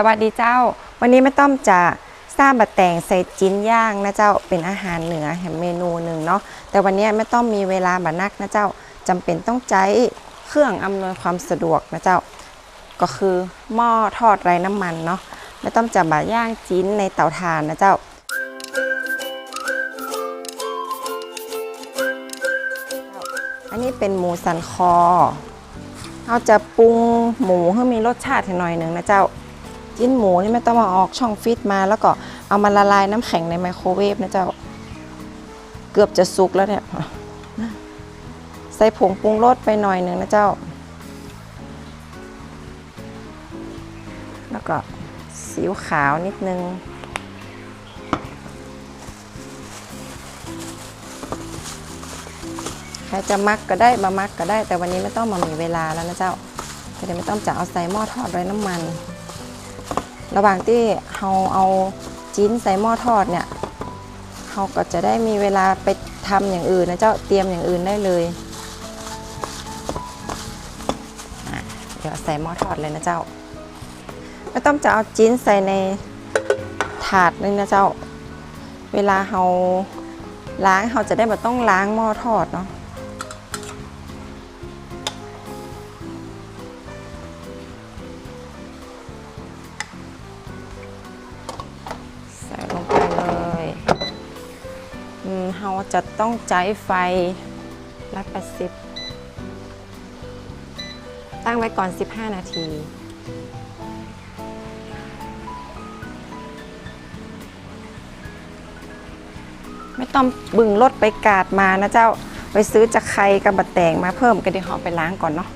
สวัสดีเจ้า วันนี้ไม่ต้อมจะสร้างบะแตงใส่จิ้นย่างนะเจ้าเป็นอาหารเหนือแห่งเมนูหนึ่งเนาะแต่วันนี้ไม่ต้องมีเวลาบะนักนะเจ้าจำเป็นต้องใช้เครื่องอำนวยความสะดวกนะเจ้า ก็คือหม้อทอดไร้น้ำมันเนาะไม่ต้องจะบะย่างจิ้นในเตาถ่านนะเจ้าอันนี้เป็นหมูสันคอเราจะปรุงหมูให้มีรสชาติหน่อยหนึ่งนะเจ้า จิ้นหมูนี่ไม่ต้องมาออกช่องฟิตมา แล้วก็เอามาละลายน้ำแข็งในไมโครเวฟนะเจ้า เกือบจะสุกแล้วเนี่ย ใส่ผงปรุงรสไปหน่อยหนึ่งนะเจ้า แล้วก็ซีอิ๊วขาวนิดนึงใครจะมักก็ได้บะมักก็ได้ แต่วันนี้ไม่ต้องมามีเวลาแล้วนะเจ้าจะได้ไม่ต้องจะเอาใส่หม้อทอดไร้น้ำมัน ระหว่างที่เราเอาจิ้นใส่หม้อทอดเนี่ยเราก็จะได้มีเวลาไปทำอย่างอื่นนะเจ้าเตรียมอย่างอื่นได้เลย เดี๋ยวใส่หม้อทอดเลยนะเจ้า ไม่ต้องจะเอาจิ้นใส่ในถาดเลยนะเจ้า เวลาเราล้างเราจะได้ไม่ต้องล้างหม้อทอดเนาะ เราจะต้องใช้ไฟร้อยแปดสิบตั้งไว้ก่อน 15 นาทีไม่ต้องบึงรถไปกาดมานะเจ้าไปซื้อจากใครกับบะแตงมาเพิ่มก็เดี๋ยวเราไปล้างก่อนเนาะ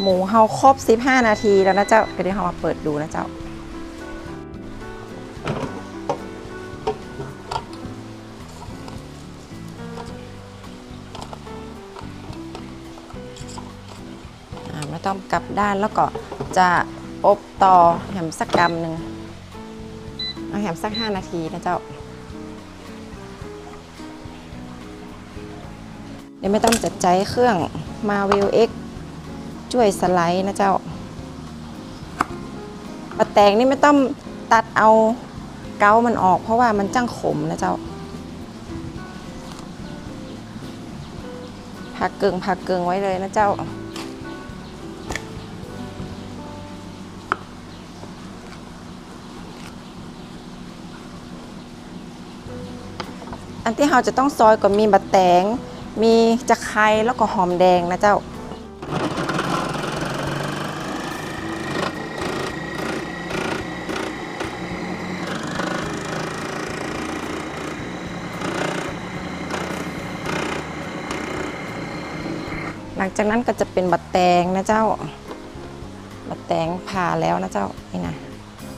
หมูเฮาครบ 15 นาทีแล้วนะเจ้าก็เดี๋ยวเรามาเปิดดูนะเจ้า ต้องกลับด้านแล้วก็จะอบต่อแหมสักกำหนึ่งเอาแหมสัก 5 นาทีนะเจ้า เดี๋ยวไม่ต้องจัดใจเครื่องมาวิวเอ็กช่วยสไลด์นะเจ้าปลาแตงนี่ไม่ต้องตัดเอาเกามันออก เพราะว่ามันจ้างขมนะเจ้าผักเกิงผักเกิงไว้เลยนะเจ้า อันที่เราจะต้องซอยก็มีบะแตง มีจะไคร้แล้วก็หอมแดงนะเจ้า หลังจากนั้นก็จะเป็นบะแตงนะเจ้าบะแตงผ่าแล้วนะเจ้านี่นะ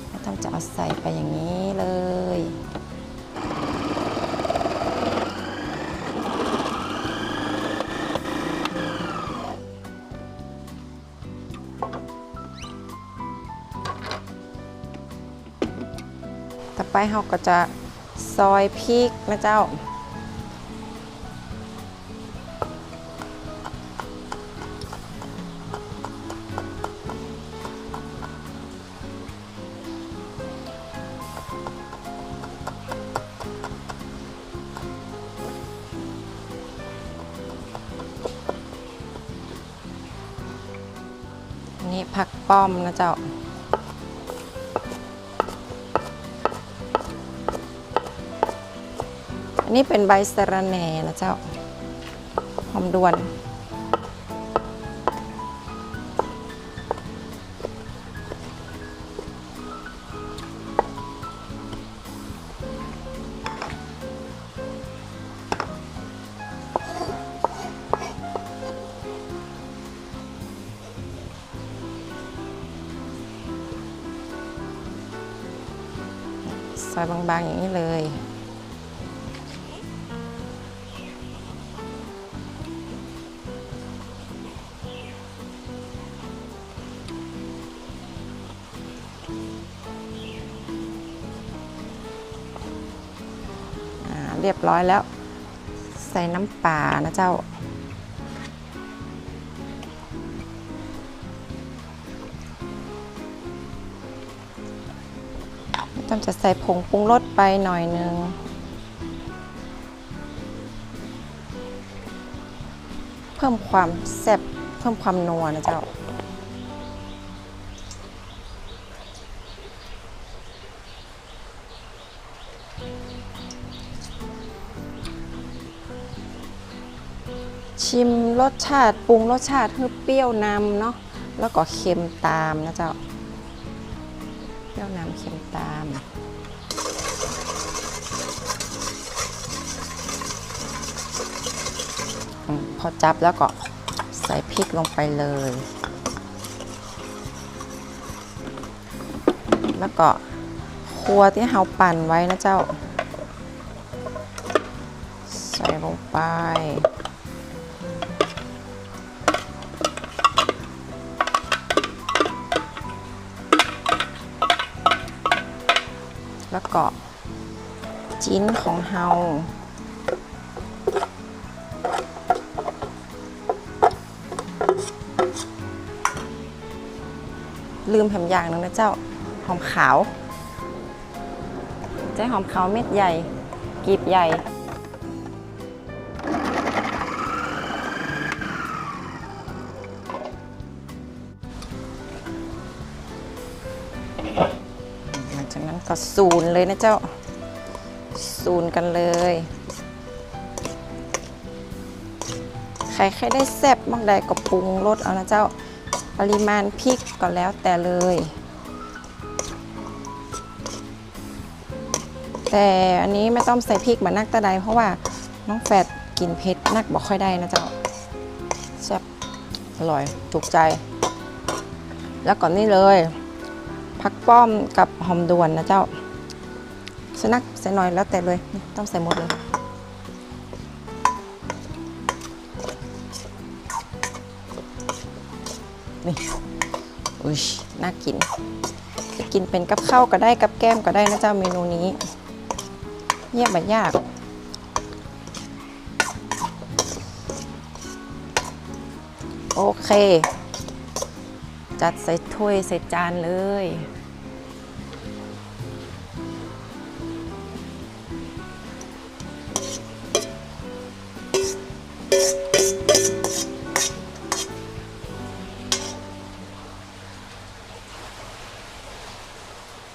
ไม่ต้องจะเอาใส่ไปอย่างนี้เลย ไปเราก็จะซอยพริกนะเจ้าอันนี้ผักป้อมนะเจ้า นนี้เป็นใบสะระแหน่นะเจ้า หอมด่วน ซอยบางๆอย่างนี้เลย เรียบร้อยแล้ว ใส่น้ำปลานะเจ้า ต้องจะใส่ผงปรุงรสไปหน่อยนึงเพิ่มความแซ่บเพิ่มความนัวนะเจ้า ชิมรสชาติปรุงรสชาติให้เปรี้ยวนำเนาะแล้วก็เค็มตามนะเจ้าเปรี้ยวนำเค็มตามอมพอจับแล้วก็ใส่พริกลงไปเลย แล้วก็ครัวที่เราปั่นไว้นะเจ้า ใส่ลงไป แล้วก็จิ้นของเฮาลืมแผมอย่างหนึงนะเจ้า หอมขาว ใจหอมขาวเม็ดใหญ่ กีบใหญ่ จากนั้นก็ซูนเลยนะเจ้าซูนกันเลยใครใครได้แซ่บมากใดก็ปรุงรสเอานะเจ้าปริมาณพริกก็แล้วแต่เลย แต่อันนี้ไม่ต้องใส่พริกเหมือนนักตะไดเพราะว่าน้องแฟดกินเผ็ดนักบอกค่อยได้นะเจ้าแซ่บอร่อยถูกใจ แล้วก่อนนี่เลย ผักป้อมกับหอมด่วนนะเจ้าสนักใส่หน่อยแล้วแต่เลยต้องใส่หมดเลยนี่อุ้ยน่ากิน กินเป็นกับข้าวก็ได้กับแก้มก็ได้นะเจ้าเมนูนี้เยี่ยมแบบยากโอเค จัดใส่ถ้วยใส่จานเลย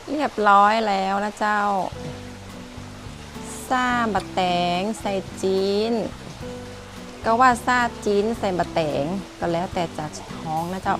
เรียบร้อยแล้วนะเจ้าซาบะแตงใส่จีน ก็ว่าซาจีนใส่บะแตงก็แล้วแต่จะท้องนะเจ้า